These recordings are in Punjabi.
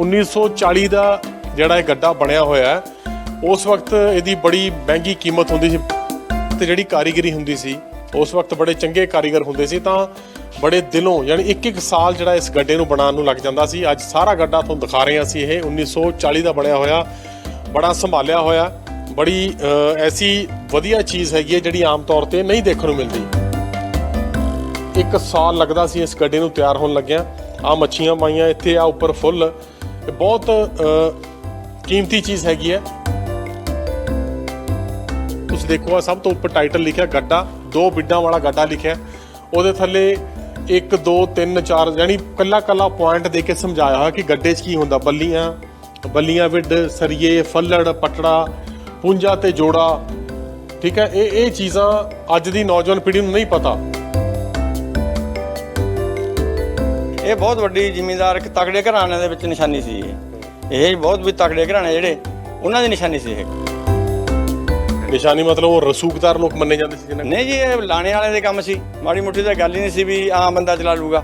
1940 ਦਾ ਜਿਹੜਾ ਇਹ ਗੱਡਾ ਬਣਿਆ ਹੋਇਆ ਉਸ ਵਕਤ ਇਹਦੀ ਬੜੀ ਮਹਿੰਗੀ ਕੀਮਤ ਹੁੰਦੀ ਸੀ ਤੇ ਜਿਹੜੀ ਕਾਰੀਗਰੀ ਹੁੰਦੀ ਸੀ, ਉਸ ਵਕਤ ਬੜੇ ਚੰਗੇ ਕਾਰੀਗਰ ਹੁੰਦੇ ਸੀ, ਤਾਂ ਬੜੇ ਦਿਲੋਂ ਯਾਨੀ ਇੱਕ ਇੱਕ ਸਾਲ ਜਿਹੜਾ ਇਸ ਗੱਡੇ ਨੂੰ ਬਣਾਉਣ ਨੂੰ ਲੱਗ ਜਾਂਦਾ ਸੀ। ਅੱਜ ਸਾਰਾ ਗੱਡਾ ਤੁਹਾਨੂੰ ਦਿਖਾ ਰਹੇ ਹਾਂ ਅਸੀਂ, ਇਹ 1940 ਦਾ ਬਣਿਆ ਹੋਇਆ, ਬੜਾ ਸੰਭਾਲਿਆ ਹੋਇਆ, ਬੜੀ ਐਸੀ ਵਧੀਆ ਚੀਜ਼ ਹੈਗੀ ਹੈ ਜਿਹੜੀ ਆਮ ਤੌਰ ਤੇ ਨਹੀਂ ਦੇਖਣ ਨੂੰ ਮਿਲਦੀ। ਇੱਕ ਸਾਲ ਲੱਗਦਾ ਸੀ ਇਸ ਗੱਡੇ ਨੂੰ ਤਿਆਰ ਹੋਣ ਲੱਗਿਆ। ਆ ਮੱਛੀਆਂ ਪਾਈਆਂ, ਇੱਥੇ ਆ ਉੱਪਰ ਫੁੱਲ ਬਹੁਤ ਕੀਮਤੀ ਚੀਜ਼ ਹੈਗੀ ਹੈ। ਤੁਸੀਂ ਦੇਖੋ ਆ ਸਭ ਤੋਂ ਉੱਪਰ ਟਾਈਟਲ ਲਿਖਿਆ, ਗੱਡਾ, ਦੋ ਬਿੱਡਾਂ ਵਾਲਾ ਗੱਡਾ ਲਿਖਿਆ। ਉਹਦੇ ਥੱਲੇ 1 2 3 4 ਯਾਨੀ ਕੱਲਾ ਕੱਲਾ ਪੁਆਇੰਟ ਦੇ ਕੇ ਸਮਝਾਇਆ ਹੋਇਆ ਕਿ ਗੱਡੇ 'ਚ ਕੀ ਹੁੰਦਾ। ਬੱਲੀਆਂ ਬੱਲੀਆਂ ਵਿੱਡ, ਸਰੀਏ, ਫੱਲੜ, ਪਟੜਾ ਪੁੰਜਾ ਤੇ ਜੋੜਾ। ਠੀਕ ਹੈ, ਇਹ ਇਹ ਚੀਜ਼ਾਂ ਅੱਜ ਦੀ ਨੌਜਵਾਨ ਪੀੜ੍ਹੀ ਨੂੰ ਨਹੀਂ ਪਤਾ। ਇਹ ਬਹੁਤ ਵੱਡੀ ਜ਼ਿਮੀਂਦਾਰ ਇੱਕ ਤਕੜੇ ਘਰਾਣਿਆਂ ਦੇ ਵਿੱਚ ਨਿਸ਼ਾਨੀ ਸੀ ਇਹ। ਇਹ ਬਹੁਤ ਵੀ ਤਕੜੇ ਘਰਾਣੇ ਜਿਹੜੇ ਉਹਨਾਂ ਦੀ ਨਿਸ਼ਾਨੀ ਸੀ ਇਹ। ਨਿਸ਼ਾਨੀ ਮਤਲਬ ਉਹ ਰਸੂਖਦਾਰ ਲੋਕ ਮੰਨੇ ਜਾਂਦੇ ਸੀ ਜਿਹਨਾਂ ਨਹੀਂ ਜੀ ਇਹ ਲਾਣੇ ਵਾਲੇ ਦੇ ਕੰਮ ਸੀ। ਮਾੜੀ ਮੁੱਠੀ ਤਾਂ ਗੱਲ ਹੀ ਨਹੀਂ ਸੀ ਵੀ ਆਮ ਬੰਦਾ ਚਲਾ ਲੂਗਾ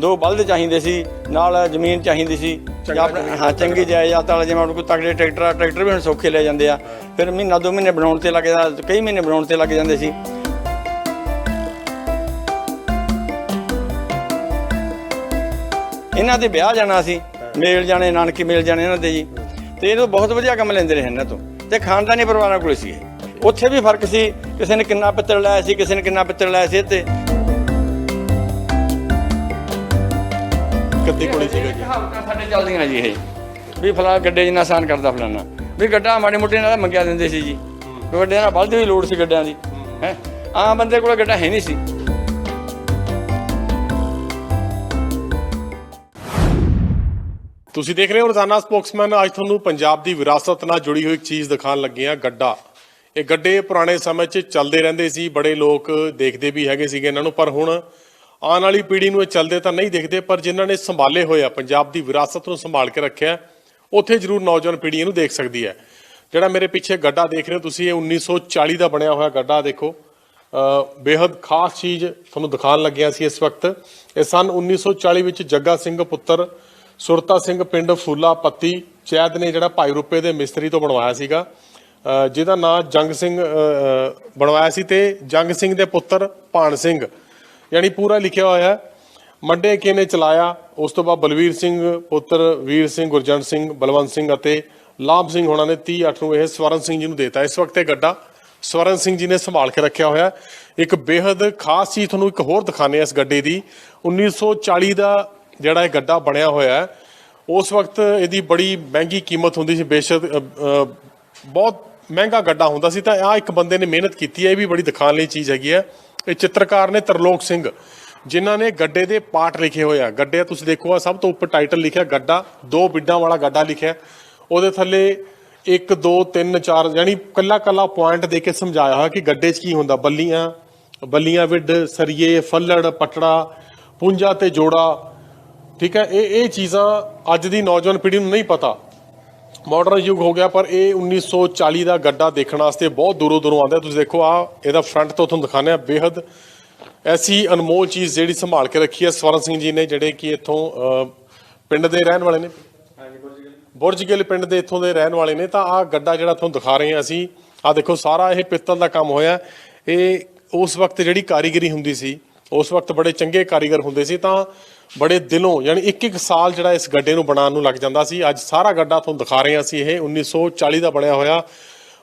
ਦੋ ਬਲਦ ਚਾਹੀਦੇ ਸੀ ਨਾਲ ਜ਼ਮੀਨ ਚਾਹੀਦੀ ਸੀ। ਜਾਂ ਹਾਂ ਚੰਗੀ ਜਾਇਦਾਦ ਵਾਲਾ ਜਿਵੇਂ ਕੋਈ ਤਕੜੇ ਟਰੈਕਟਰ ਆ, ਟਰੈਕਟਰ ਵੀ ਹੁਣ ਸੌਖੇ ਲੈ ਜਾਂਦੇ ਆ। ਫਿਰ ਮਹੀਨਾ ਦੋ ਮਹੀਨੇ ਬਣਾਉਣ ਤੇ ਲੱਗ ਜਾਂਦਾ ਕਈ ਮਹੀਨੇ ਬਣਾਉਣ ਤੇ ਲੱਗ ਜਾਂਦੇ ਸੀ। ਇਹਨਾਂ ਦੇ ਵਿਆਹ ਜਾਣਾ ਸੀ ਮੇਲ ਜਾਣੇ ਨਾਨਕੀ ਮੇਲ ਜਾਣੇ ਇਹਨਾਂ ਦੇ ਜੀ। ਤੇ ਇਹ ਤੋਂ ਬਹੁਤ ਵਧੀਆ ਕੰਮ ਲੈਂਦੇ ਰਹੇ ਇਹਨਾਂ ਤੋਂ। ਤੇ ਖਾਨਦਾਨੀ ਪਰਿਵਾਰਾਂ ਕੋਲ ਸੀ ਉੱਥੇ ਵੀ ਫ਼ਰਕ ਸੀ ਕਿਸੇ ਨੇ ਕਿੰਨਾ ਪਿੱਤਲ ਲਾਇਆ ਸੀ ਕਿਸੇ ਨੇ ਕਿੰਨਾ ਪਿੱਤਲ ਲਾਇਆ ਸੀ ਤੇ ਕੱਦੀ ਕੋਲੀ ਸੀਗਾ ਜੀ। ਕਹਾਵਤਾਂ ਸਾਡੇ ਚੱਲਦੀਆਂ ਜੀ ਇਹ। ਵੀ ਫਲਾ ਗੱਡੇ ਜਿੰਨਾ ਆਸਾਨ ਕਰਦਾ ਫਲਾਨਾ। ਵੀ ਗੱਡਾ ਮਾੜੇ ਮੋਟੇ ਨਾਲ ਮੰਗਿਆ ਦਿੰਦੇ ਸੀ ਜੀ। ਵੀ ਗੱਡੇ ਨਾਲ ਬਲਦ ਵੀ ਲੋੜ ਸੀ ਗੱਡਿਆਂ ਦੀ। ਹੈ? ਆਮ ਬੰਦੇ ਕੋਲ ਗੱਡਾ ਹੈ ਨਹੀਂ ਸੀ। ਤੁਸੀਂ ਦੇਖ ਰਹੇ ਹੋ ਰੋਜ਼ਾਨਾ ਸਪੋਕਸਮੈਨ ਅੱਜ ਤੁਹਾਨੂੰ ਪੰਜਾਬ ਦੀ ਵਿਰਾਸਤ ਨਾਲ ਜੁੜੀ ਹੋਈ ਇੱਕ ਚੀਜ਼ ਦਿਖਾਉਣ ਲੱਗੇ ਆ ਗੱਡਾ। ਇਹ ਗੱਡੇ ਪੁਰਾਣੇ ਸਮੇਂ 'ਚ ਚੱਲਦੇ ਰਹਿੰਦੇ ਸੀ ਬੜੇ ਲੋਕ ਦੇਖਦੇ ਵੀ ਹੈਗੇ ਸੀਗੇ ਇਹਨਾਂ ਨੂੰ ਪਰ ਹੁਣ ਆਉਣ ਵਾਲੀ ਪੀੜ੍ਹੀ ਨੂੰ ਇਹ ਚੱਲਦੇ ਤਾਂ ਨਹੀਂ ਦੇਖਦੇ ਪਰ ਜਿਨ੍ਹਾਂ ਨੇ ਸੰਭਾਲੇ ਹੋਏ ਆ ਪੰਜਾਬ ਦੀ ਵਿਰਾਸਤ ਨੂੰ ਸੰਭਾਲ ਕੇ ਰੱਖਿਆ ਉੱਥੇ ਜ਼ਰੂਰ ਨੌਜਵਾਨ ਪੀੜ੍ਹੀ ਇਹਨੂੰ ਦੇਖ ਸਕਦੀ ਹੈ। ਜਿਹੜਾ ਮੇਰੇ ਪਿੱਛੇ ਗੱਡਾ ਦੇਖ ਰਹੇ ਹੋ ਤੁਸੀਂ ਇਹ 1940 ਦਾ ਬਣਿਆ ਹੋਇਆ ਗੱਡਾ ਦੇਖੋ। ਅ, ਬੇहद ਖਾਸ ਚੀਜ਼ ਤੁਹਾਨੂੰ ਦਿਖਾਉਣ ਲੱਗਿਆ ਸੀ ਇਸ ਵਕਤ। ਇਹ ਸਨ 1940 ਵਿੱਚ ਜੱਗਾ ਸਿੰਘ ਪੁੱਤਰ ਸੁਰਤਾ ਸਿੰਘ ਪਿੰਡ ਫੂਲਾ ਪੱਤੀ ਚੈਦ ਨੇ ਜਿਹੜਾ ਭਾਈ ਰੂਪੇ ਦੇ ਮਿਸਤਰੀ ਤੋਂ ਬਣਵਾਇਆ ਸੀਗਾ। ਜਿਹਦਾ ਨਾਂ ਜੰਗ ਸਿੰਘ ਬਣਵਾਇਆ ਸੀ ਤੇ ਜੰਗ ਸਿੰਘ ਦੇ ਪੁੱਤਰ ਭਾਨ ਸਿੰਘ, ਯਾਨੀ ਪੂਰਾ ਲਿਖਿਆ ਹੋਇਆ ਹੈ। ਮੰਡੇ ਕੇ ਨੇ ਚਲਾਇਆ, ਉਸ ਤੋਂ ਬਾਅਦ ਬਲਵੀਰ ਸਿੰਘ ਪੁੱਤਰ, ਵੀਰ ਸਿੰਘ ਗੁਰਜੰਟ ਸਿੰਘ, ਬਲਵੰਤ ਸਿੰਘ ਅਤੇ ਲਾਭ ਸਿੰਘ ਹੋਣਾ ਨੇ 30 8 ਨੂੰ ਇਹ ਸਵਰਨ ਸਿੰਘ ਜੀ ਨੂੰ ਦੇਤਾ। ਇਸ ਵਕਤ ਇਹ ਗੱਡਾ ਸਵਰਨ ਸਿੰਘ ਜੀ ਨੇ ਸੰਭਾਲ ਕੇ ਰੱਖਿਆ ਹੋਇਆ ਇੱਕ ਬੇहद ਖਾਸ ਚੀਜ਼ ਤੁਹਾਨੂੰ ਇੱਕ ਹੋਰ ਦਿਖਾਣੇ ਆ ਇਸ ਗੱਡੇ ਦੀ। 1940 ਦਾ ਜਿਹੜਾ ਇਹ ਗੱਡਾ ਬਣਿਆ ਹੋਇਆ ਹੈ, ਉਸ ਵਕਤ ਇਹਦੀ ਬੜੀ ਮਹਿੰਗੀ ਕੀਮਤ ਹੁੰਦੀ ਸੀ, ਬੇਸ਼ੱਕ ਬਹੁਤ ਮਹਿੰਗਾ ਗੱਡਾ ਹੁੰਦਾ ਸੀ, ਤਾਂ ਆ ਇੱਕ ਬੰਦੇ ਨੇ ਮਿਹਨਤ ਕੀਤੀ ਹੈ, ਇਹ ਵੀ ਬੜੀ ਦਿਖਾਣ ਲਈ ਚੀਜ਼ ਹੈਗੀ ਹੈ। ਇਹ ਚਿੱਤਰਕਾਰ ਨੇ ਤਰਲੋਕ ਸਿੰਘ, ਜਿਨ੍ਹਾਂ ਨੇ ਗੱਡੇ ਦੇ ਪਾਠ ਲਿਖੇ ਹੋਏ ਆ। ਗੱਡੇ ਤੁਸੀਂ ਦੇਖੋ ਆ, ਸਭ ਤੋਂ ਉੱਪਰ ਟਾਈਟਲ ਲਿਖਿਆ ਗੱਡਾ, ਦੋ ਬਿੱਡਾਂ ਵਾਲਾ ਗੱਡਾ ਲਿਖਿਆ। ਉਹਦੇ ਥੱਲੇ 1 2 3 4 ਯਾਨੀ ਕੱਲਾ ਕੱਲਾ ਪੁਆਇੰਟ ਦੇ ਕੇ ਸਮਝਾਇਆ ਹੋਇਆ ਕਿ ਗੱਡੇ 'ਚ ਕੀ ਹੁੰਦਾ। ਬੱਲੀਆਂ ਬੱਲੀਆਂ ਵਿੱਡ ਸਰੀਏ, ਫੱਲੜ, ਪਟੜਾ ਪੁੰਜਾ ਤੇ ਜੋੜਾ ਠੀਕ ਹੈ ਇਹ ਇਹ ਚੀਜ਼ਾਂ ਅੱਜ ਦੀ ਨੌਜਵਾਨ ਪੀੜ੍ਹੀ ਨੂੰ ਨਹੀਂ ਪਤਾ। ਮਾਡਰਨ ਯੁੱਗ ਹੋ ਗਿਆ ਪਰ ਇਹ 1940 ਦਾ ਗੱਡਾ ਦੇਖਣ ਵਾਸਤੇ ਬਹੁਤ ਦੂਰੋਂ ਦੂਰੋਂ ਆਉਂਦੇ। ਤੁਸੀਂ ਦੇਖੋ ਆ ਇਹਦਾ ਫਰੰਟ ਤੋਂ ਤੁਹਾਨੂੰ ਦਿਖਾਉਂਦੇ ਆ ਬੇहद ਐਸੀ ਅਨਮੋਲ ਚੀਜ਼ ਜਿਹੜੀ ਸੰਭਾਲ ਕੇ ਰੱਖੀ ਹੈ ਸਵਰਨ ਸਿੰਘ ਜੀ ਨੇ ਜਿਹੜੇ ਕਿ ਇੱਥੋਂ ਪਿੰਡ ਦੇ ਰਹਿਣ ਵਾਲੇ ਨੇ। ਬੁਰਜ ਗਿੱਲ ਪਿੰਡ ਦੇ ਇੱਥੋਂ ਦੇ ਰਹਿਣ ਵਾਲੇ ਨੇ। ਤਾਂ ਆ ਗੱਡਾ ਜਿਹੜਾ ਤੁਹਾਨੂੰ ਦਿਖਾ ਰਹੇ ਹਾਂ ਅਸੀਂ ਆ ਦੇਖੋ ਸਾਰਾ ਇਹ ਪਿੱਤਲ ਦਾ ਕੰਮ ਹੋਇਆ। ਇਹ ਉਸ ਵਕਤ ਜਿਹੜੀ ਕਾਰੀਗਰੀ ਹੁੰਦੀ ਸੀ ਉਸ ਵਕਤ ਬੜੇ ਚੰਗੇ ਕਾਰੀਗਰ ਹੁੰਦੇ ਸੀ। ਤਾਂ ਬੜੇ ਦਿਲੋਂ, ਯਾਨੀ ਇੱਕ ਇੱਕ ਸਾਲ ਜਿਹੜਾ ਇਸ ਗੱਡੇ ਨੂੰ ਬਣਾਉਣ ਨੂੰ ਲੱਗ ਜਾਂਦਾ ਸੀ। ਅੱਜ ਸਾਰਾ ਗੱਡਾ ਤੁਹਾਨੂੰ ਦਿਖਾ ਰਹੇ ਹਾਂ ਅਸੀਂ ਇਹ। 1940 ਦਾ ਬਣਿਆ ਹੋਇਆ,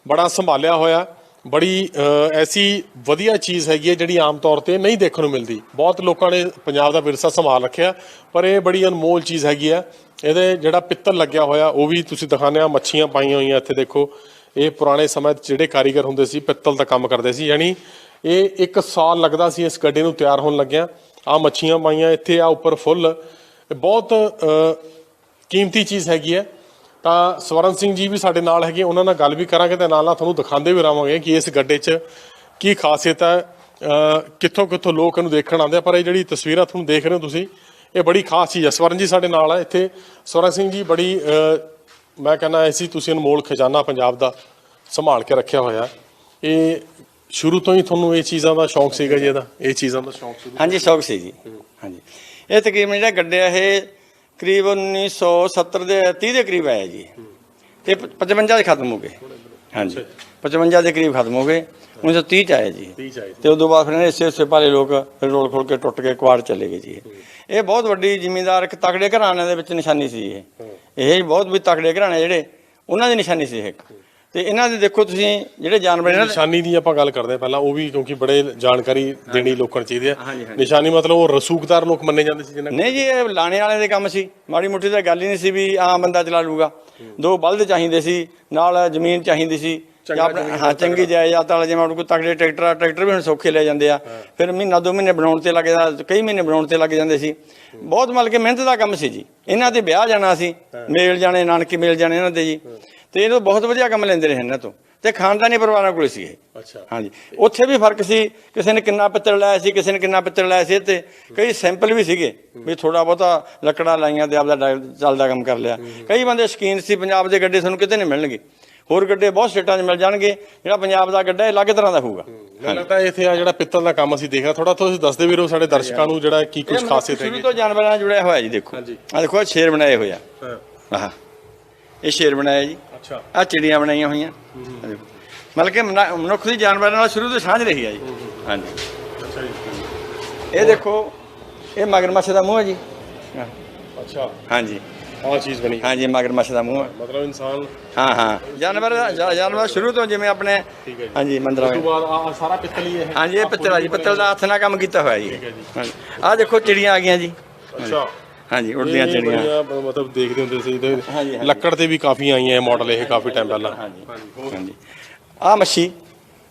ਬੜਾ ਸੰਭਾਲਿਆ ਹੋਇਆ। ਬੜੀ ਐਸੀ ਵਧੀਆ ਚੀਜ਼ ਹੈਗੀ ਹੈ ਜਿਹੜੀ ਆਮ ਤੌਰ ਤੇ ਨਹੀਂ ਦੇਖਣ ਨੂੰ ਮਿਲਦੀ। ਬਹੁਤ ਲੋਕਾਂ ਨੇ ਪੰਜਾਬ ਦਾ ਵਿਰਸਾ ਸੰਭਾਲ ਰੱਖਿਆ, ਪਰ ਇਹ ਬੜੀ ਅਨਮੋਲ ਚੀਜ਼ ਹੈਗੀ ਹੈ। ਇਹਦੇ ਜਿਹੜਾ ਪਿੱਤਲ ਲੱਗਿਆ ਹੋਇਆ, ਉਹ ਵੀ ਤੁਸੀਂ ਦਿਖਾਉਂਦੇ ਆ ਮੱਛੀਆਂ ਪਾਈਆਂ ਹੋਈਆਂ ਇੱਥੇ ਦੇਖੋ। ਇਹ ਪੁਰਾਣੇ ਸਮੇਂ 'ਚ ਜਿਹੜੇ ਕਾਰੀਗਰ ਹੁੰਦੇ ਸੀ, ਪਿੱਤਲ ਦਾ ਕੰਮ ਕਰਦੇ ਸੀ। ਯਾਨੀ ਇਹ ਇੱਕ ਸਾਲ ਲੱਗਦਾ ਸੀ ਇਸ ਗੱਡੇ ਨੂੰ ਤਿਆਰ ਹੋਣ ਲੱਗਿਆ। ਆ ਮੱਛੀਆਂ ਪਾਈਆਂ, ਇੱਥੇ ਆ ਉੱਪਰ ਫੁੱਲ। ਇਹ ਬਹੁਤ ਕੀਮਤੀ ਚੀਜ਼ ਹੈਗੀ ਹੈ। ਤਾਂ ਸਵਰਨ ਸਿੰਘ ਜੀ ਵੀ ਸਾਡੇ ਨਾਲ ਹੈਗੇ, ਉਹਨਾਂ ਨਾਲ ਗੱਲ ਵੀ ਕਰਾਂਗੇ ਤੇ ਨਾਲ ਨਾਲ ਤੁਹਾਨੂੰ ਦਿਖਾਉਂਦੇ ਵੀ ਰਹਾਂਗੇ ਕਿ ਇਸ ਗੱਡੇ 'ਚ ਕੀ ਖਾਸੀਅਤ ਹੈ। ਕਿੱਥੋਂ ਕਿੱਥੋਂ ਲੋਕ ਇਹਨੂੰ ਦੇਖਣ ਆਉਂਦੇ ਆ, ਪਰ ਇਹ ਜਿਹੜੀ ਤਸਵੀਰਾਂ ਤੁਹਾਨੂੰ ਦੇਖ ਰਹੇ ਹੋ ਤੁਸੀਂ, ਇਹ ਬੜੀ ਖਾਸ ਚੀਜ਼ ਹੈ। ਸਵਰਨ ਜੀ ਸਾਡੇ ਨਾਲ ਹੈ ਇੱਥੇ। ਸਵਰਨ ਸਿੰਘ ਜੀ ਬੜੀ ਮੈਂ ਕਹਿੰਦਾ ਐਸੀ ਤੁਸੀਂ ਅਨਮੋਲ ਖਜ਼ਾਨਾ ਪੰਜਾਬ ਦਾ ਸੰਭਾਲ ਕੇ ਰੱਖਿਆ ਹੋਇਆ। ਇਹ ਸ਼ੁਰੂ ਤੋਂ ਹੀ ਤੁਹਾਨੂੰ ਇਹ ਚੀਜ਼ਾਂ ਦਾ ਸ਼ੌਂਕ ਸੀਗਾ ਜੀ ਇਹਦਾ ਇਹ ਚੀਜ਼ਾਂ ਦਾ ਸ਼ੌਂਕ ਸੀ ਹਾਂਜੀ ਸ਼ੌਕ ਸੀ ਜੀ। ਹਾਂਜੀ। ਇਹ ਤਕਰੀਬਨ ਜਿਹੜਾ ਗੱਡੇ ਆ ਇਹ ਕਰੀਬ 1970 ਦੇ 30 ਦੇ ਕਰੀਬ ਆਇਆ ਜੀ। ਤੇ 55 ਦੇ ਖਤਮ ਹੋ ਗਏ। ਹਾਂਜੀ। 55 ਦੇ ਕਰੀਬ ਖਤਮ ਹੋ ਗਏ। 1930 ਚ ਆਇਆ ਜੀ। 30 ਚਾਹੀਦੀ ਤੇ ਉਦੋਂ ਬਾਅਦ ਫਿਰ ਇਹਨੇ ਇਸੇ ਇਸੇ ਭਾਲੇ ਲੋਕ ਫਿਰ ਰੋਲ ਖੋਲ ਕੇ ਟੁੱਟ ਕੇ ਕੁਆੜ ਚਲੇ ਗਏ ਜੀ। ਇਹ। ਬਹੁਤ ਵੱਡੀ ਜ਼ਿਮੀਂਦਾਰ ਇੱਕ ਤਕੜੇ ਘਰਾਣਿਆਂ ਦੇ ਵਿੱਚ ਨਿਸ਼ਾਨੀ ਸੀ ਇਹ। ਇਹ ਬਹੁਤ ਵੀ ਤਕੜੇ ਘਰਾਣੇ ਜਿਹੜੇ ਉਹਨਾਂ ਦੀ ਨਿਸ਼ਾਨੀ ਸੀ ਇਹ ਇੱਕ। ਤੇ ਇਹਨਾਂ ਦੇ ਦੇਖੋ ਤੁਸੀਂ ਜਿਹੜੇ ਜਾਨਵਰ ਇਹਨਾਂ ਦੇ ਨਿਸ਼ਾਨੀ ਦੀ ਆਪਾਂ ਗੱਲ ਕਰਦੇ ਹਾਂ ਪਹਿਲਾਂ ਉਹ ਵੀ ਕਿਉਂਕਿ ਬੜੇ ਜਾਣਕਾਰੀ ਦੇਣੀ ਲੋਕਾਂ ਨੂੰ ਚਾਹੀਦੀ ਹੈ। ਨਿਸ਼ਾਨੀ ਮਤਲਬ ਉਹ ਰਸੂਖਦਾਰ ਲੋਕ ਮੰਨੇ ਜਾਂਦੇ ਸੀ ਜਿਹਨਾਂ ਨਹੀਂ ਜੀ ਇਹ ਲਾਣੇ ਵਾਲਿਆਂ ਦੇ ਕੰਮ ਸੀ। ਮਾੜੀ ਮੁੱਠੀ ਤਾਂ ਗੱਲ ਹੀ ਨਹੀਂ ਸੀ ਵੀ ਆਮ ਬੰਦਾ ਚਲਾ ਲੂਗਾ ਦੋ ਬਲਦ ਚਾਹੀਦੇ ਸੀ ਨਾਲ ਜ਼ਮੀਨ ਚਾਹੀਦੀ ਸੀ। ਜਾਂ ਆਪਣਾ ਹਾਂ ਚੰਗੀ ਜਾਇਦਾਦ ਵਾਲਾ ਜਿਵੇਂ ਕੋਈ ਤਕੜੇ ਟਰੈਕਟਰ ਆ ਟਰੈਕਟਰ ਵੀ ਹੁਣ ਸੌਖੇ ਲੈ ਜਾਂਦੇ ਆ। ਫਿਰ ਮਹੀਨਾ ਦੋ ਮਹੀਨੇ ਬਣਾਉਣ ਤੇ ਲੱਗ ਜਾਂਦਾ ਕਈ ਮਹੀਨੇ ਬਣਾਉਣ ਤੇ ਲੱਗ ਜਾਂਦੇ ਸੀ। ਬਹੁਤ ਮਤਲਬ ਕਿ ਮਿਹਨਤ ਦਾ ਕੰਮ ਸੀ ਜੀ। ਇਹਨਾਂ ਤੇ ਵਿਆਹ ਜਾਣਾ ਸੀ। ਮੇਲ ਜਾਣੇ ਨਾਨਕੀ ਮੇਲ ਜਾਣੇ ਇਹਨਾਂ ਦੇ ਜੀ। ਤੇ ਇਹਨੂੰ ਬਹੁਤ ਵਧੀਆ ਕੰਮ ਲੈਂਦੇ ਰਹੇ ਇਹਨਾਂ ਤੋਂ। ਤੇ ਖਾਨਦਾਨੀ ਪਰਿਵਾਰਾਂ ਕੋਲ ਸੀ ਇਹ ਅੱਛਾ। ਹਾਂਜੀ। ਉੱਥੇ ਵੀ ਫ਼ਰਕ ਸੀ ਕਿਸੇ ਨੇ ਕਿੰਨਾ ਪਿੱਤਲ ਲਾਇਆ ਸੀ ਕਿਸੇ ਨੇ ਕਿੰਨਾ ਪਿੱਤਲ ਲਾਇਆ ਸੀ ਤੇ ਕਈ ਸੈਂਪਲ ਵੀ ਸੀਗੇ ਵੀ ਥੋੜਾ ਬਹੁਤਾ ਲੱਕੜਾਂ ਲਾਈਆਂ ਤੇ ਆਪਦਾ ਚੱਲਦਾ ਕੰਮ ਕਰ ਲਿਆ। ਕਈ ਬੰਦੇ ਸ਼ਕੀਨ ਸੀ ਪੰਜਾਬ ਦੇ ਗੱਡੇ ਤੁਹਾਨੂੰ ਕਿਤੇ ਨਹੀਂ ਮਿਲਣਗੇ। ਹੋਰ ਗੱਡੇ ਬਹੁਤ ਸਟੇਟਾਂ 'ਚ ਮਿਲ ਜਾਣਗੇ ਜਿਹੜਾ ਪੰਜਾਬ ਦਾ ਗੱਡਾ ਇਹ ਅਲੱਗ ਤਰ੍ਹਾਂ ਦਾ ਹੋਊਗਾ। ਮੈਨੂੰ ਲੱਗਦਾ ਇੱਥੇ ਆ ਜਿਹੜਾ ਪਿੱਤਲ ਦਾ ਕੰਮ ਅਸੀਂ ਦੇਖ ਰਹੇ ਥੋੜਾ ਤੁਸੀਂ ਦੱਸਦੇ ਵੀਰੋ ਸਾਡੇ ਦਰਸ਼ਕਾਂ ਨੂੰ ਜਿਹੜਾ ਕੀ ਕੁਝ ਖਾਸੀਅਤ ਸ਼ੁਰੂ ਹੈਗੀ। ਤੋਂ ਜਾਨਵਰਾਂ ਨਾਲ ਜੁੜਿਆ ਹੋਇਆ ਜੀ ਦੇਖੋ। ਹਾਂਜੀ। ਆ ਦੇਖੋ ਸ਼ੇਰ ਬਣਾਏ ਹੋਏ ਆ। ਹਾਂ। ਆਹ। ਇਹ ਸ਼ੇਰ ਬਣਾਇਆ ਜੀ। ਅੱਛਾ। ਆ ਚਿੜੀਆਂ ਬਣਾਈਆਂ ਹੋਈਆਂ। ਮਤਲਬ ਕਿ ਮਨਾ- ਮਨੁੱਖ ਦੀ ਜਾਨਵਰਾਂ ਨਾਲ ਸ਼ੁਰੂ ਤੋਂ ਸਾਂਝ ਰਹੀ ਆ ਜੀ। ਹਾਂਜੀ। ਅੱਛਾ ਜੀ। ਇਹ ਦੇਖੋ ਇਹ ਮਗਰਮੱਛ ਦਾ ਮੂੰਹ ਹੈ ਜੀ। ਹਾਂ, ਅੱਛਾ। ਹਾਂਜੀ। ਆਹ ਚੀਜ਼ ਬਣੀ। ਹਾਂਜੀ ਮਗਰਮੱਛ ਦਾ ਮੂੰਹ ਹੈ ਮਤਲਬ ਇਨਸਾਨ ਹਾਂ ਹਾਂ। ਜਾਨਵਰ ਜਾ- ਜਾਨਵਰ ਸ਼ੁਰੂ ਤੋਂ ਜਿਵੇਂ ਆਪਣੇ ਠੀਕ ਹੈ ਜੀ। ਹਾਂਜੀ ਮੰਦਰਾਂ ਉਸ ਤੋਂ ਵਿੱਚ ਬਾਅਦ ਆ ਸਾਰਾ ਪਿੱਤਲ ਹੀ ਹੈ ਹਾਂਜੀ ਇਹ ਪਿੱਤਲ ਆ ਜੀ। ਪਿੱਤਲ ਦਾ ਹੱਥ ਨਾਲ ਕੰਮ ਕੀਤਾ ਹੋਇਆ ਜੀ। ਠੀਕ ਹੈ ਜੀ। ਹਾਂਜੀ। ਆਹ ਦੇਖੋ ਚਿੜੀਆਂ ਆ ਗਈਆਂ ਜੀ। ਅੱਛਾ। ਹਾਂਜੀ ਉੜਦੀਆਂ ਇਹ ਚਿੜੀਆਂ। ਬੜੀਆਂ, ਮਤਲਬ ਦੇਖਦੇ ਹੁੰਦੇ ਸੀ ਤੇ। ਲੱਕੜ ਤੇ ਵੀ ਕਾਫੀ ਆਈਆਂ ਇਹ ਮਾਡਲ ਇਹ ਕਾਫੀ ਟਾਈਮ ਪਹਿਲਾਂ। ਹਾਂਜੀ ਆਹ ਮੱਛੀ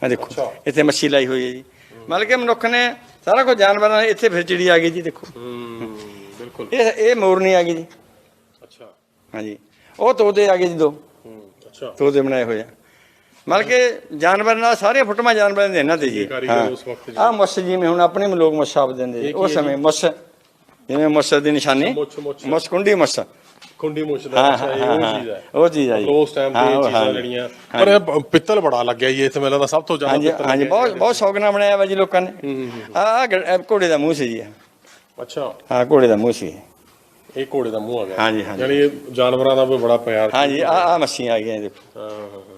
ਆ ਦੇਖੋ। ਇੱਥੇ ਮੱਛੀ ਲਾਈ ਹੋਈ ਹੈ ਜੀ। ਮਤਲਬ ਕਿ ਮਨੁੱਖ ਨੇ ਸਾਰਾ ਕੁਝ ਜਾਨਵਰਾਂ ਨੇ ਇੱਥੇ ਫਿਰ ਚਿੜੀ ਆ ਗਈ ਜੀ ਦੇਖੋ। ਹੂੰ ਬਿਲਕੁਲ। ਇਹ ਇਹ ਮੋਰਨੀ ਆ ਗਈ ਜੀ। ਅੱਛਾ। ਹਾਂਜੀ। ਉਹ ਤੋਤੇ ਆ ਗਏ ਜੀ ਦੋ। ਹੂੰ ਅੱਛਾ। ਤੋਤੇ ਬਣਾਏ ਹੋਏ ਆ। ਮਤਲਬ ਕਿ ਜਾਨਵਰ ਨਾਲ ਸਾਰੇ ਫੁੱਟਮਾ ਜਾਨਵਰਾਂ ਦੇ ਇਹਨਾਂ ਤੇ ਜੀ। ਜੀ। ਆ ਮੁੱਛ ਜਿਵੇਂ ਹੁਣ ਆਪਣੇ ਲੋਕ ਮੁੱਛ ਆਪ ਦਿੰਦੇ ਜੀ ਇਹ ਕੀ ਉਸ ਹੈ ਸਮੇਂ ਮੁੱਛ ਜਿਵੇਂ ਮੁੱਛ ਦੀ ਨਿਸ਼ਾਨੀ? ਮੁੱਛ, ਮੁੱਛ। ਮੁੱਛ ਕੁੰਡੀ ਮੁੱਛ। ਖੁੰਡੀ ਮੁੱਛ ਦਾ ਹਾਂ ਅੱਛਾ ਹਾਂ ਇਹ ਹਾਂ ਉਹ ਹਾਂ, ਚੀਜ਼ ਹੈ ਉਹ ਚੀਜ਼ ਆ ਜੀ। ਉਸ ਟਾਈਮ ਤੇ ਹਾਂ, ਇਹ ਚੀਜ਼ਾਂ ਹਾਂ। ਜਿਹੜੀਆਂ ਪਰ ਇਹ ਪਿੱਤਲ ਬੜਾ ਲੱਗਿਆ ਜੀ ਇੱਥੇ ਮੈਨੂੰ ਲੱਗਦਾ ਸਭ ਤੋਂ ਜ਼ਿਆਦਾ ਹਾਂਜੀ ਹਾਂਜੀ ਬਹੁਤ ਬਹੁਤ ਸ਼ੌਕ ਨਾਲ ਬਣਾਇਆ ਵਾ ਜੀ ਲੋਕਾਂ ਨੇ। ਆ ਘੋੜੇ ਦਾ ਮੂੰਹ ਸੀ ਜੀ। ਅੱਛਾ। ਹਾਂ ਘੋੜੇ ਦਾ ਮੂੰਹ ਸੀ। ਇਹ ਘੋੜੇ ਦਾ ਮੂੰਹ ਆ ਗਿਆ। ਹਾਂਜੀ, ਹਾਂਜੀ। ਯਾਨੀ ਜਾਨਵਰਾਂ ਦਾ ਵੀ ਬੜਾ ਪਿਆਰ ਹਾਂਜੀ ਆ ਆ ਮੱਛੀਆਂ ਆ ਗਈਆਂ ਦੇਖੋ। ਹਾਂ, ਹਾਂ, ਹਾਂ, ਹਾਂ।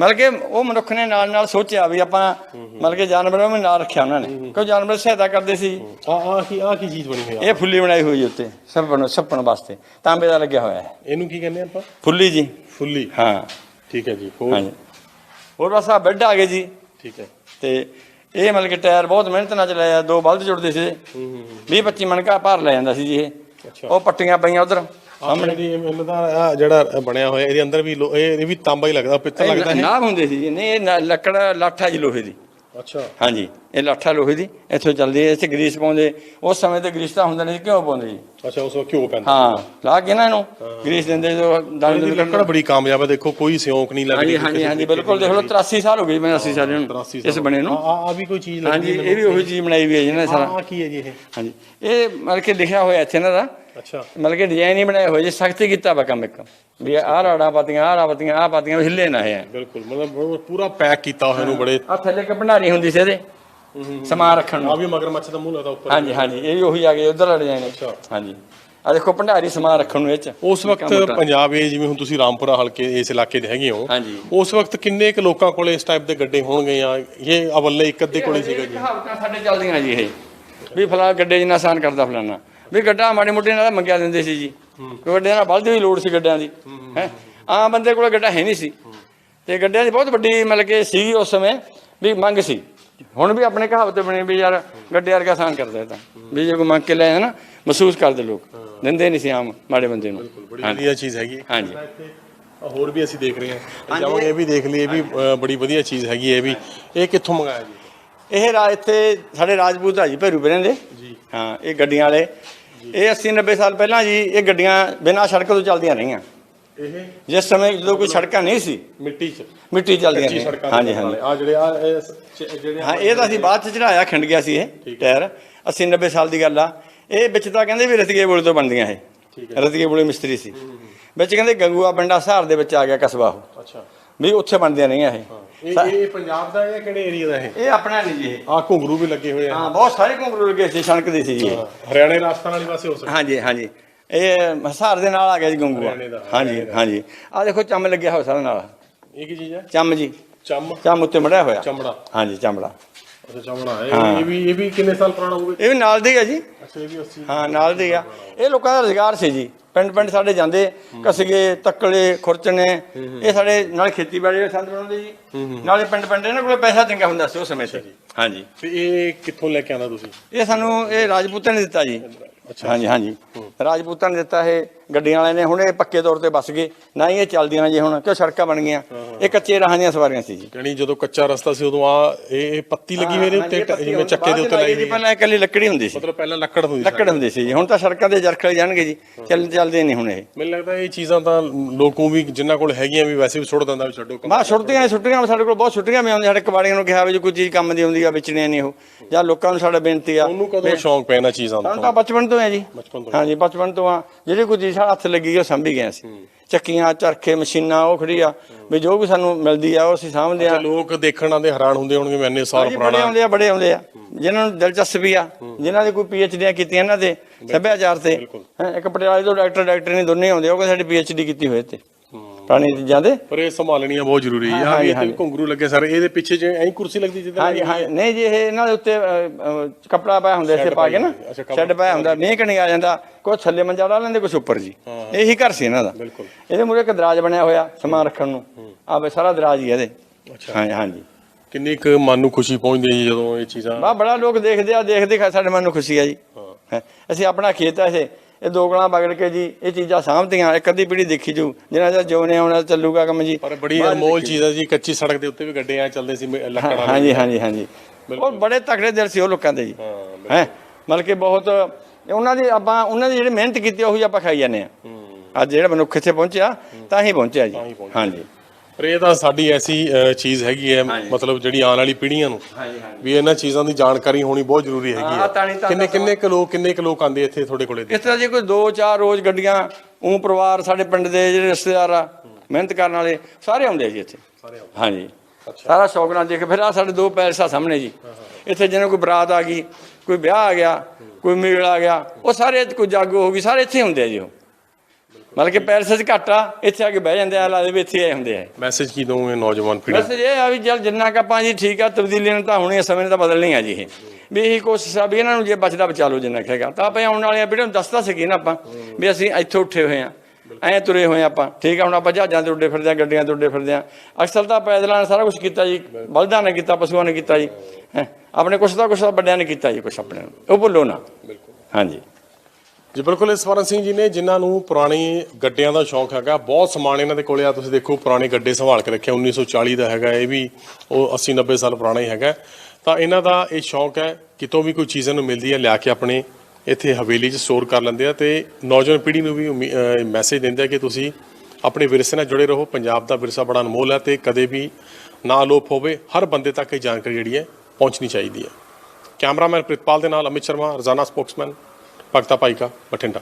ਮਤਲਬ ਕਿ ਉਹ ਮਨੁੱਖ ਨੇ ਨਾਲ ਨਾਲ ਸੋਚਿਆ ਵੀ ਆਪਾਂ ਮਤਲਬ ਕਿ ਜਾਨਵਰਾਂ ਨੂੰ ਨਾਲ ਰੱਖਿਆ ਉਹਨਾਂ ਨੇ। ਕਿਉਂ ਜਾਨਵਰ ਸਹਾਇਤਾ ਕਰਦੇ ਸੀ? ਆ ਆ ਕੀ ਆ ਕੀ ਚੀਜ਼ ਬਣੀ ਹੋਈ ਆ? ਇਹ ਫੁੱਲੀ ਬਣਾਈ ਹੋਈ ਹੈ ਉੱਤੇ ਸੱਪਣ ਸੱਪਣ ਵਾਸਤੇ। ਤਾਂਬੇ ਦਾ ਲੱਗਿਆ ਹੋਇਆ ਹੈ। ਇਹਨੂੰ ਕੀ ਕਹਿੰਦੇ ਆਪਾਂ? ਫੁੱਲੀ ਜੀ। ਫੁੱਲੀ। ਹਾਂ। ਠੀਕ ਹੈ ਜੀ ਹੋਰ? ਹਾਂਜੀ। ਹੋਰ ਬਸ ਆ ਬੈੱਡ ਆ ਗਏ ਜੀ। ਠੀਕ ਹੈ। ਤੇ ਇਹ ਮਤਲਬ ਕਿ ਟਾਇਰ ਬਹੁਤ ਮਿਹਨਤ ਨਾਲ ਚਲਾਇਆ ਦੋ ਬਲਦ ਜੁੜਦੇ ਸੀ। ਹੂੰ ਹੂੰ 20 25 ਮਣਕਾ ਭਾਰ ਲੈ ਜਾਂਦਾ ਸੀ ਜੀ ਇਹ। ਉਹ ਪੱਟੀਆਂ ਪਈਆਂ ਉਧਰ। ਸਾਹਮਣੇ ਦੀ ਮੈਨੂੰ ਤਾਂ ਆਹ ਜਿਹੜਾ ਬਣਿਆ ਹੋਇਆ ਇਹਦੇ ਅੰਦਰ ਵੀ ਲੋ- ਇਹ ਇਹ ਵੀ ਤਾਂਬਾ ਹੀ ਲੱਗਦਾ ਪਿੱਤਲ ਲੱਗਦਾ ਹੈ? ਨਾਭ ਹੁੰਦੇ ਸੀ ਜੀ ਨਹੀਂ ਇਹ ਨਾ- ਲੱਕੜ ਲਾਠਾ ਜੀ ਲੋਹੇ ਦੀ। ਅੱਛਾ। ਹਾਂਜੀ ਇਹ ਲਾਠਾ ਲੋਹੇ ਦੀ ਇੱਥੋਂ ਚੱਲਦੀ ਹੈ ਇੱਥੇ ਗਰੀਸ ਪਾਉਂਦੇ ਉਸ ਸਮੇਂ ਤੇ ਗਰੀਸ ਤਾਂ ਹੁੰਦਾ ਨਹੀਂ ਸੀ, ਘਿਓ ਪਾਉਂਦੇ ਜੀ? ਅੱਛਾ ਉਸ ਵਿੱਚ ਘਿਓ ਪੈਂਦਾ। ਹਾਂ ਲਾ ਕੇ ਨਾ ਇਹਨੂੰ ਗਰੀਸ ਦਿੰਦੇ ਜੋ ਦਾਣੇ ਇਹਦੀ ਦੇ ਲੱਕੜ ਬੜੀ ਕਾਮਯਾਬ ਹੈ ਦੇਖੋ ਕੋਈ ਸਿਉਂਕ ਨਹੀਂ ਲੱਗਦੀ ਹਾਂਜੀ ਹਾਂਜੀ ਹਾਂਜੀ ਬਿਲਕੁਲ ਦੇਖ ਲਓ 83 ਸਾਲ ਹੋ ਗਏ ਮੈਂ 80 ਸਾਲ ਨੂੰ 83 ਇਸ ਬਣੇ ਨੂੰ। ਆ ਆ ਵੀ ਕੋਈ ਚੀਜ਼ ਹਾਂਜੀ ਲੱਗਦੀ ਇਹ ਵੀ ਉਹੀ ਚੀਜ਼ ਬਣਾਈ ਹੋਈ ਹੈ ਜੀ ਨਾ ਸਾਰਾ। ਆ ਕੀ ਹੈ ਜੀ ਇਹ? ਹਾਂਜੀ ਇਹ ਮਤਲਬ ਕਿ ਲਿਖਿਆ ਹੋਇਆ ਇੱਥੇ ਇਹਨਾਂ ਦਾ ਅੱਛਾ। ਮਤਲਬ ਕਿ ਡਿਜ਼ਾਈਨ ਹੀ ਬਣਾਇਆ ਹੋਇਆ ਜੀ ਸਖਤੀ ਕੀਤਾ ਵਾ ਕੰਮ ਇੱਕ। ਵੀ ਆਹ ਰਾੜਾਂ ਪਾਤੀਆਂ ਆਹ ਰਾੜਾਂ ਪਾਤੀਆਂ ਆਹ ਪਾਤੀਆਂ ਵੀ ਹਿੱਲੇ ਨਾ ਇਹ। ਬਿਲਕੁਲ ਮਤਲਬ ਪੂਰਾ ਪੈਕ ਕੀਤਾ ਹੋਇਆ ਇਹਨੂੰ ਬੜੇ ਆ ਥੱਲੇ ਭੰਡਾਰੀ ਹੁੰਦੀ ਸੀ ਇਹਦੇ ਸਮਾਨ ਰੱਖਣ ਨੂੰ। ਆ ਵੀ ਮਗਰਮੱਛ ਦਾ ਮੂੰਹ ਲੱਗਦਾ ਉੱਪਰ। ਹਾਂਜੀ ਹਾਂਜੀ ਇਹ ਵੀ ਉਹੀ ਆ ਗਏ ਉਧਰ ਵਾਲੇ ਡਿਜ਼ਾਈਨ ਅੱਛਾ। ਹਾਂਜੀ। ਆ ਦੇਖੋ ਭੰਡਾਰੀ ਸਮਾਨ ਰੱਖਣ ਨੂੰ ਇਹ ਚ। ਉਸ ਵਕਤ ਪੰਜਾਬ ਇਹ ਜਿਵੇਂ ਹੁਣ ਤੁਸੀਂ ਰਾਮਪੁਰਾ ਹਲਕੇ ਇਸ ਇਲਾਕੇ ਦੇ ਹੈਗੇ ਹੋ ਉਸ ਵਕਤ ਕਿੰਨੇ ਕੁ ਲੋਕਾਂ ਕੋਲੇ ਇਸ ਟਾਈਪ ਦੇ ਗੱਡੇ ਹੋਣਗੇ ਜਾਂ ਇਹ ਅਵੱਲੇ ਇੱਕ ਅੱਧੇ ਕੋਲੇ ਸੀਗਾ ਜੀ? ਸਾਡੇ ਚੱਲਦੀਆਂ ਜੀ ਇਹ। ਵੀ ਫਲਾ ਗੱਡੇ ਜਿੰਨਾ ਆਸਾਨ ਕਰਦਾ ਫਲਾਨਾ ਵੀ ਗੱਡਾ ਮਾੜੇ ਮੋਟੇ ਨਾਲ ਮੰਗਿਆ ਦਿੰਦੇ ਸੀ ਜੀ। ਗੱਡਿਆਂ ਨਾਲ ਬਲਦ ਵੀ ਲੋੜ ਸੀ ਗੱਡਿਆਂ ਦੀ। ਹੈ ਆਮ ਬੰਦੇ ਕੋਲ ਗੱਡਾ ਹੈ ਨਹੀਂ ਸੀ। ਤੇ ਗੱਡਿਆਂ ਦੀ ਬਹੁਤ ਵੱਡੀ ਮਤਲਬ ਕਿ ਸੀ ਉਸ ਸਮੇਂ ਵੀ ਮੰਗ ਸੀ। ਹੁਣ ਵੀ ਆਪਣੇ ਕਹਾਵਤ ਬਣੇ ਵੀ ਯਾਰ ਗੱਡੇ ਵਰਗਾ ਆਸਾਨ ਕਰਦਾ ਤਾਂ। ਵੀ ਜੇ ਕੋਈ ਮੰਗ ਕੇ ਲੈ ਨਾ ਮਹਿਸੂਸ ਕਰਦੇ ਲੋਕ। ਦਿੰਦੇ ਨਹੀਂ ਸੀ ਆਮ ਮਾੜੇ ਬੰਦੇ ਨੂੰ। ਬੜੀ ਵਧੀਆ ਚੀਜ਼ ਹੈਗੀ। ਹਾਂਜੀ। ਹੋਰ ਵੀ ਅਸੀਂ ਦੇਖ ਰਹੇ ਹਾਂ। ਜਾਵਾਂਗੇ ਇਹ ਵੀ ਦੇਖ ਲਈਏ ਵੀ ਬੜੀ ਵਧੀਆ ਚੀਜ਼ ਹੈਗੀ ਇਹ ਵੀ। ਇਹ ਕਿੱਥੋਂ ਮੰਗਾਇਆ ਜੀ? ਇਹ ਰਾ ਇੱਥੇ ਸਾਡੇ ਰਾਜਪੂਤ ਆ ਜੀ ਭੈਰੂ ਬਰੇ ਦੇ ਜੀ। ਹਾਂ ਇਹ ਗੱਡੀਆਂ ਵਾਲੇ। ਇਹ 80 90 ਸਾਲ ਪਹਿਲਾਂ ਜੀ ਇਹ ਗੱਡੀਆਂ ਬਿਨਾਂ ਸੜਕ ਤੋਂ ਚੱਲਦੀਆਂ ਰਹੀਆਂ। ਇਹ? ਜਿਸ ਸਮੇਂ ਜਦੋਂ ਕੋਈ ਸੜਕਾਂ ਨਹੀਂ ਸੀ ਮਿੱਟੀ 'ਚ। ਮਿੱਟੀ ਚੱਲਦੀਆਂ ਸੀ ਹਾਂਜੀ ਹਾਂਜੀ। ਆ ਜਿਹੜੇ ਆ ਜਿਹੜੇ ਹਾਂ ਇਹ ਤਾਂ ਅਸੀਂ ਬਾਅਦ ਚ ਚੜਾਇਆ ਖਿੰਡ ਗਿਆ ਸੀ ਇਹ ਟਾਇਰ। 80 90 ਸਾਲ ਦੀ ਗੱਲ ਆ। ਇਹ ਵਿੱਚ ਤਾਂ ਕਹਿੰਦੇ ਵੀ ਰਤੀਏ ਬੋਲੇ ਤੋਂ ਬਣਦੀਆਂ ਇਹ। ਰਤੀਏ ਬੋਲੇ ਮਿਸਤਰੀ ਸੀ। ਵਿੱਚ ਕਹਿੰਦੇ ਗੰਗੂਆ ਪਿੰਡਾ ਸਹਾਰ ਦੇ ਵਿੱਚ ਆ ਗਿਆ ਕਸਬਾ ਉਹ। ਅੱਛਾ। ਵੀ ਉੱਥੇ ਬਣਦੀਆਂ ਰਹੀਆਂ ਇਹ। ਇਹ ਇਹ ਪੰਜਾਬ ਦਾ ਹੈ ਕਿਹੜੇ ਏਰੀਆ ਦਾ ਇਹ? ਇਹ ਆਪਣਾ ਨਹੀਂ ਜੀ ਇਹ। ਆ ਘੁੰਗਰੂ ਵੀ ਲੱਗੇ ਹੋਏ ਆ। ਹਾਂ ਬਹੁਤ ਸਾਰੇ ਘੁੰਗਰੂ ਲੱਗੇ ਸੀ ਸਣਕ ਦੇ ਸੀ ਜੀ ਇਹ। ਹਰਿਆਣੇ ਰਾਜਸਥਾਨ ਵਾਲੀ ਪਾਸੇ ਹੋ ਸਕਦਾ। ਹਾਂਜੀ ਹਾਂਜੀ। ਇਹ ਹਸਾਰ ਦੇ ਨਾਲ ਆ ਗਿਆ ਜੀ ਗੰਗੂਆ ਹਰਿਆਣੇ ਦਾ, ਹਾਂਜੀ ਹਾਂਜੀ। ਆ ਦੇਖੋ ਚੰਮ ਲੱਗਿਆ ਹੋਇਆ ਸਾਰਾ ਨਾਲ। ਇਹ ਕੀ ਚੀਜ਼ ਹੈ? ਚੰਮ ਜੀ। ਚੰਮ। ਚੰਮ ਉੱਤੇ ਮੜਿਆ ਹੋਇਆ। ਚਮੜਾ। ਹਾਂਜੀ ਚਮੜਾ। ਅੱਛਾ ਚਮੜਾ ਹੈ। ਇਹ- ਇਹ ਵੀ ਇਹ ਵੀ ਕਿੰਨੇ ਸਾਲ ਪੁਰਾਣਾ ਹੋਊਗਾ? ਇਹ ਵੀ ਨਾਲ ਦੇ ਆ ਜੀ। ਅੱਛਾ ਇਹ ਵੀ 80 ਹਾਂ ਨਾਲ ਦੇ ਆ। ਇਹ ਲੋਕਾਂ ਦਾ ਰੁਜ਼ਗਾਰ ਸੀ ਜੀ। ਪਿੰਡ ਪਿੰਡ ਸਾਡੇ ਜਾਂਦੇ ਕਸਗੇ ਤੱਕਲੇ ਖੁਰਚਣੇ ਇਹ ਸਾਡੇ ਨਾਲ ਖੇਤੀਬਾੜੀ ਦੇ ਸੰਦ ਬਣਾਉਂਦੇ ਜੀ। ਨਾਲੇ ਪਿੰਡ ਪਿੰਡ ਇਹਨਾਂ ਕੋਲੇ ਪੈਸਾ ਚੰਗਾ ਹੁੰਦਾ ਸੀ ਉਸ ਸਮੇਂ ਤੇ। ਹਾਂਜੀ। ਤੇ ਇਹ ਕਿੱਥੋਂ ਲੈ ਕੇ ਆਣਾ ਤੁਸੀਂ? ਇਹ ਸਾਨੂੰ ਇਹ ਰਾਜਪੂਤਾਂ ਨੇ ਦਿੱਤਾ ਜੀ। ਹਾਂਜੀ ਹਾਂਜੀ। ਰਾਜਪੂਤਾਂ ਨੇ ਦਿੱਤਾ ਇਹ ਗੱਡੀਆਂ ਵਾਲੇ ਨੇ ਹੁਣ ਇਹ ਪੱਕੇ ਤੌਰ ਤੇ ਬਸ ਗਏ। ਨਾ ਹੀ ਇਹ ਚੱਲਦੀਆਂ ਜੀ ਹੁਣ ਕਿਉਂ ਸੜਕਾਂ ਬਣ ਗਈਆਂ? ਇਹ ਕੱਚੇ ਰਾਹਾਂ ਦੀਆਂ ਸਵਾਰੀਆਂ ਸੀ ਜੀ। ਯਾਨੀ ਜਦੋਂ ਕੱਚਾ ਰਸਤਾ ਸੀ ਉਦੋਂ ਆ ਇਹ ਪੱਤੀ ਲੱਗੀ ਹੋਈ ਉੱਤੇ ਪੱਤੀ ਜਿਵੇਂ ਚੱਕੇ ਦੇ ਉੱਤੇ ਲਾਈ ਹੋਈ। ਪਹਿਲਾਂ ਇਕੱਲੀ ਲੱਕੜੀ ਹੁੰਦੀ ਸੀ। ਮਤਲਬ ਪਹਿਲਾਂ ਲੱਕੜ ਹੁੰਦੀ ਸੀ। ਲੱਕੜ ਹੁੰਦੀ ਸੀ ਜੀ। ਹੁਣ ਤਾਂ ਸੜਕਾਂ ਦੇ ਜਰਖਲ ਜਾਣਗੇ ਜੀ। ਚੱਲ ਚੱਲਦੇ ਨਹੀਂ ਹੁਣ ਇਹ। ਮੈਨੂੰ ਲੱਗਦਾ ਇਹ ਚੀਜ਼ਾਂ ਤਾਂ ਲੋਕੋਂ ਵੀ ਜਿੰਨਾਂ ਕੋਲ ਹੈਗੀਆਂ ਵੀ ਵੈਸੇ ਵੀ ਸੁੱਟ ਦਿੰਦਾ ਵੀ ਛੱਡੋ। ਮਾ ਛੁੱਟੀਆਂ ਛੁੱਟੀਆਂ ਸਾਡੇ ਕੋਲ ਬਹੁਤ ਛੁੱਟੀਆਂ ਵੀ ਆਉਂਦੀਆਂ ਸਾਡੇ ਕਬਾੜੀਆਂ ਨੂੰ ਕਿਹਾ ਵੀ ਜੇ ਕੋਈ ਚੀਜ਼ ਕੰਮ ਦੀ ਆਉਂਦੀ ਆ ਵੇਚਣੀ ਨਹੀਂ ਉਹ। ਜਾਂ ਲੋਕਾਂ ਨੂੰ ਸਾਡਾ ਬੇਨਤੀ ਆ। ਉਹਨੂੰ ਕਦੋਂ ਸ਼ੌਂਕ ਪੈਣਾ ਚੀਜ਼ਾਂ ਦਾ? ਤਾਂ ਬਚਪਨ ਤੋਂ ਹੈ ਜੀ। ਹਾਂਜੀ ਬਚਪਨ ਤੋਂ ਆ। ਜਿਹੜੀ ਕੋਈ ਚੀਜ਼ ਹੱਥ ਲੱਗੀ ਉਹ ਸੰਭੀ ਗਏ ਅਸੀਂ। ਚੱਕੀਆਂ ਚਰਖੇ ਮਸ਼ੀਨਾਂ ਉਹ ਖੜੀ ਆ ਵੀ ਜੋ ਵੀ ਸਾਨੂੰ ਮਿਲਦੀ ਆ ਉਹ ਅਸੀਂ ਸਾਂਭਦੇ ਆ। ਲੋਕ ਦੇਖਣ ਆਉਂਦੇ ਹੈਰਾਨ ਹੁੰਦੇ ਹੋਣਗੇ ਮੈਂ ਇੰਨੇ ਸਾਲ ਜੀ ਬੜੇ ਪੁਰਾਣਾ ਆਉਂਦੇ ਆ ਬੜੇ ਆਉਂਦੇ ਆ। ਜਿਨ੍ਹਾਂ ਨੂੰ ਦਿਲਚਸਪੀ ਆ ਜਿਨ੍ਹਾਂ ਦੀ ਕੋਈ ਪੀਐਚਡੀਆਂ ਕੀਤੀਆਂ ਇਹਨਾਂ ਦੇ ਸੱਭਿਆਚਾਰ ਤੇ। ਇੱਕ ਪਟਿਆਲੇ ਤੋਂ ਡਾਕਟਰ ਡਾਕਟਰ ਨੇ ਦੋਨੇ ਆਉਂਦੇ ਆ ਉਹ ਕਹਿੰਦੇ ਸਾਡੀ ਪੀਐਚਡੀ ਕੀਤੀ ਹੋਏ ਤੇ। ਪੁਰਾਣੀ ਚੀਜ਼ਾਂ ਦੇ। ਪਰ ਇਹ ਸੰਭਾਲਣੀਆਂ ਬਹੁਤ ਜ਼ਰੂਰੀ ਹੈ ਆ ਇਹ ਤੇ ਘੁੰਗਰੂ ਲੱਗੇ ਸਾਰੇ। ਇਹਦੇ ਪਿੱਛੇ ਜੇ ਐਂ ਕੁਰਸੀ ਲੱਗਦੀ ਜਿੱਦਾਂ ਹਾਂਜੀ ਹਾਂ ਨਹੀਂ ਜੀ ਇਹ ਇਹਨਾਂ ਦੇ ਉੱਤੇ ਕੱਪੜਾ ਪਾਇਆ ਹੁੰਦਾ ਇੱਥੇ ਪਾ ਕੇ ਨਾ। ਸ਼ੈੱਡ ਪਾਇਆ ਹੁੰਦਾ। ਮੀਂਹ ਕਣੀ ਆ ਜਾਂਦਾ। ਕੁਛ ਥੱਲੇ ਮੰਜਾ ਡਾ ਲੈਂਦੇ ਕੁਛ ਉੱਪਰ ਜੀ। ਇਹੀ ਘਰ ਸੀ ਇਹਨਾਂ ਦਾ। ਬਿਲਕੁਲ। ਇਹਦੇ ਮੂਰੇ ਇੱਕ ਦਰਾਜ ਬਣਿਆ ਹੋਇਆ ਸਮਾਨ ਰੱਖਣ ਨੂੰ। ਆ ਵੇ ਸਾਰਾ ਦਰਾਜ ਹੀ ਇਹਦੇ। ਅੱਛਾ। ਹਾਂਜੀ ਹਾਂਜੀ ਕਿੰਨੀ ਕੁ ਮਨ ਨੂੰ ਖੁਸ਼ੀ ਪਹੁੰਚਦੀ ਹੈ ਜਦੋਂ ਇਹ ਚੀਜ਼ਾਂ ਬਾ ਬੜਾ ਲੋਕ ਦੇਖਦੇ ਆ ਦੇਖਦੇ ਖਾ ਸਾਡੇ ਮਨ ਨੂੰ ਖੁਸ਼ੀ ਆ ਜੀ। ਹੈਂ। ਅਸੀਂ ਆਪਣਾ ਖੇਤ ਆ ਇਹ ਇਹ ਦੋ ਗਲਾਂ ਬਗੜ ਕੇ ਜੀ ਇਹ ਚੀਜ਼ਾਂ ਸਾਂਭਦੀਆਂ ਇੱਕ ਅੱਧੀ ਪੀੜੀ ਦੇਖੀ ਜੂ ਜਿਹਨਾਂ ਦਾ ਜੋ ਨੇ ਆਉਣਾ ਚੱਲੂਗਾ ਕੰਮ ਜੀ। ਪਰ ਬੜੀ ਅਨਮੋਲ ਚੀਜ਼ ਹੈ ਜੀ ਕੱਚੀ ਸੜਕ ਦੇ ਉੱਤੇ ਵੀ ਗੱਡੇ ਆ ਚੱਲਦੇ ਸੀ ਲੱਕੜ ਵਾਲੇ ਹਾਂਜੀ ਹਾਂਜੀ ਹਾਂਜੀ। ਉਹ ਬੜੇ ਤਕੜੇ ਦਿਲ ਸੀ ਉਹ ਲੋਕਾਂ ਦੇ ਜੀ। ਹਾਂ ਮਤਲਬ ਕਿ ਬਹੁਤ ਉਹਨਾਂ ਦੀ ਆਪਾਂ ਉਹਨਾਂ ਦੀ ਜਿਹੜੀ ਮਿਹਨਤ ਕੀਤੀ ਉਹੀ ਆਪਾਂ ਖਾਈ ਜਾਂਦੇ ਆ ਅੱਜ ਜਿਹੜਾ ਮਨੁੱਖ ਇੱਥੇ ਪਹੁੰਚਿਆ ਤਾਂ ਹੀ ਪਹੁੰਚਿਆ ਜੀ। ਹਾਂਜੀ। ਪਰ ਇਹ ਤਾਂ ਸਾਡੀ ਐਸੀ ਅ, ਚੀਜ਼ ਹੈਗੀ ਹੈ ਮਤਲਬ ਜਿਹੜੀ ਆਉਣ ਵਾਲੀ ਪੀੜ੍ਹੀਆਂ ਨੂੰ। ਹਾਂਜੀ ਹਾਂਜੀ। ਵੀ ਇਹਨਾਂ ਚੀਜ਼ਾਂ ਦੀ ਜਾਣਕਾਰੀ ਹੋਣੀ ਬਹੁਤ ਜ਼ਰੂਰੀ ਹੈਗੀ ਹਾਂ, ਤਾਂ ਨਹੀਂ ਹੈ ਤਾਂ- ਕਿੰਨੇ ਕਿੰਨੇ ਕੁ ਲੋਕ ਕਿੰਨੇ ਕੁ ਲੋਕ ਆਉਂਦੇ ਇੱਥੇ ਤੁਹਾਡੇ ਕੋਲੇ ਇਸ ਤਰ੍ਹਾਂ ਜੇ ਕੋਈ ਦੋ ਚਾਰ ਰੋਜ਼ ਗੱਡੀਆਂ ਉਹ ਪਰਿਵਾਰ ਸਾਡੇ ਪਿੰਡ ਦੇ ਜਿਹੜੇ ਰਿਸ਼ਤੇਦਾਰ ਆ ਮਿਹਨਤ ਕਰਨ ਵਾਲੇ ਸਾਰੇ ਆਉਂਦੇ ਆ ਜੀ ਇੱਥੇ। ਹਾਂਜੀ। ਸਾਰਾ ਸ਼ੌਕ ਨਾਲ ਦੇਖ ਫਿਰ ਆ ਸਾਡੇ ਦੋ ਪੈਲਸ ਆ ਸਾਹਮਣੇ ਜੀ। ਇੱਥੇ ਜਿਹਨਾਂ ਕੋਈ ਬਰਾਤ ਆ ਗਈ ਕੋਈ ਵਿਆਹ ਆ ਗਿਆ ਕੋਈ ਮੇਲ ਆ ਗਿਆ ਉਹ ਸਾਰੇ ਕੋਈ ਜਾਗੋ ਹੋ ਗਈ ਸਾਰੇ ਇੱਥੇ ਹੁੰਦੇ ਆ ਜੀ ਉਹ। ਮਤਲਬ ਕਿ ਪੈਲਸ 'ਚ ਘੱਟ ਆ ਇੱਥੇ ਆ ਕੇ ਬਹਿ ਜਾਂਦੇ ਆ ਲਾਦੇ ਵੀ ਇੱਥੇ ਆਏ ਹੁੰਦੇ ਆ। ਮੈਸੇਜ ਕੀ ਦਊਂਗੇ ਨੌਜਵਾਨ ਪੀੜ੍ਹੀ ਬਸ ਇਹ ਆ ਵੀ ਜਲ ਜਿੰਨਾ ਕੁ ਆਪਾਂ ਜੀ ਠੀਕ ਆ ਤਬਦੀਲੀ ਨੂੰ ਤਾਂ ਹੁਣੇ ਸਮੇਂ ਤਾਂ ਬਦਲਣੀ ਆ ਜੀ ਇਹ। ਵੀ ਇਹੀ ਕੋਸ਼ਿਸ਼ ਆ ਵੀ ਇਹਨਾਂ ਨੂੰ ਜੇ ਬਚਦਾ ਬਚਾ ਲਓ ਜਿੰਨਾ ਕੁ ਹੈਗਾ। ਤਾਂ ਆਪਾਂ ਆਉਣ ਵਾਲੀਆਂ ਪੀੜ੍ਹੀਆਂ ਨੂੰ ਦੱਸਦਾ ਸਕੀ ਨਾ ਆਪਾਂ ਵੀ ਅਸੀਂ ਇੱਥੋਂ ਉੱਠੇ ਹੋਏ ਆ। ਐਂ ਤੁਰੇ ਹੋਏ ਆ ਆਪਾਂ। ਠੀਕ ਆ ਹੁਣ ਆਪਾਂ ਜਹਾਜ਼ਾਂ ਤੇ ਉੱਡੇ ਫਿਰਦੇ ਆ ਗੱਡੀਆਂ ਤੇ ਉੱਡੇ ਫਿਰਦੇ ਆ। ਅਕਸਰ ਤਾਂ ਪੈਦਲਾਂ ਨੇ ਸਾਰਾ ਕੁਝ ਕੀਤਾ ਜੀ ਬਲਦਾਂ ਨੇ ਕੀਤਾ ਪਸ਼ੂਆਂ ਨੇ ਕੀਤਾ ਜੀ। ਹੈਂ ਆਪਣੇ ਕੁਛ ਦਾ ਕੁਛ ਤਾਂ ਵੱਡਿਆਂ ਨੇ ਕੀਤਾ ਜੀ ਕੁਛ ਆਪਣੇ ਨੂੰ। ਉਹ ਭੁੱਲੋ ਨਾ। ਬਿਲਕੁਲ। ਹਾਂਜੀ। ਜੀ, ਬਿਲਕੁਲ, ਇਸ ਵਰਨ ਸਿੰਘ ਜੀ ਨੇ ਜਿਨ੍ਹਾਂ ਨੂੰ ਪੁਰਾਣੀ ਗੱਡਿਆਂ ਦਾ ਸ਼ੌਂਕ ਹੈਗਾ, ਬਹੁਤ ਸਮਾਨ ਇਹਨਾਂ ਦੇ ਕੋਲੇ ਆ, ਤੁਸੀਂ ਦੇਖੋ, ਪੁਰਾਣੇ ਗੱਡੇ ਸੰਭਾਲ ਕੇ ਰੱਖਿਆ 1940 ਦਾ ਹੈਗਾ, ਇਹ ਵੀ ਉਹ 80 90 ਸਾਲ ਪੁਰਾਣਾ ਹੀ ਹੈਗਾ। ਤਾਂ ਇਹਨਾਂ ਦਾ ਇਹ ਸ਼ੌਂਕ ਹੈ, ਕਿਤੋਂ ਵੀ ਕੋਈ ਚੀਜ਼ ਨੂੰ ਮਿਲਦੀ ਹੈ, ਲਿਆ ਕੇ ਆਪਣੇ ਇੱਥੇ ਹਵੇਲੀ 'ਚ ਸਟੋਰ ਕਰ ਲੈਂਦੇ ਆ ਤੇ ਨੌਜਵਾਨ ਪੀੜ੍ਹੀ ਨੂੰ ਵੀ ਮੈਸੇਜ ਦਿੰਦੇ ਆ ਕਿ ਤੁਸੀਂ ਆਪਣੇ ਵਿਰਸੇ ਨਾਲ ਜੁੜੇ ਰਹੋ, ਪੰਜਾਬ ਦਾ ਵਿਰਸਾ ਬੜਾ ਅਨਮੋਲ ਹੈ ਤੇ ਕਦੇ ਵੀ ਨਾ ਅਲੋਪ ਹੋਵੇ, ਹਰ ਬੰਦੇ ਤੱਕ ਇਹ ਜਾਣਕਾਰੀ ਜਿਹੜੀ ਹੈ ਪਹੁੰਚਣੀ ਚਾਹੀਦੀ ਹੈ। ਕੈਮਰਾਮੈਨ ਪ੍ਰਿਤਪਾਲ ਦੇ ਨਾਲ ਅਮਿਤ ਸ਼ਰਮਾ, ਰਜ਼ਾਨਾ ਸਪੋਕਸਮੈਨ। ਭਗਤਾ ਭਾਈਕਾ ਬਠਿੰਡਾ।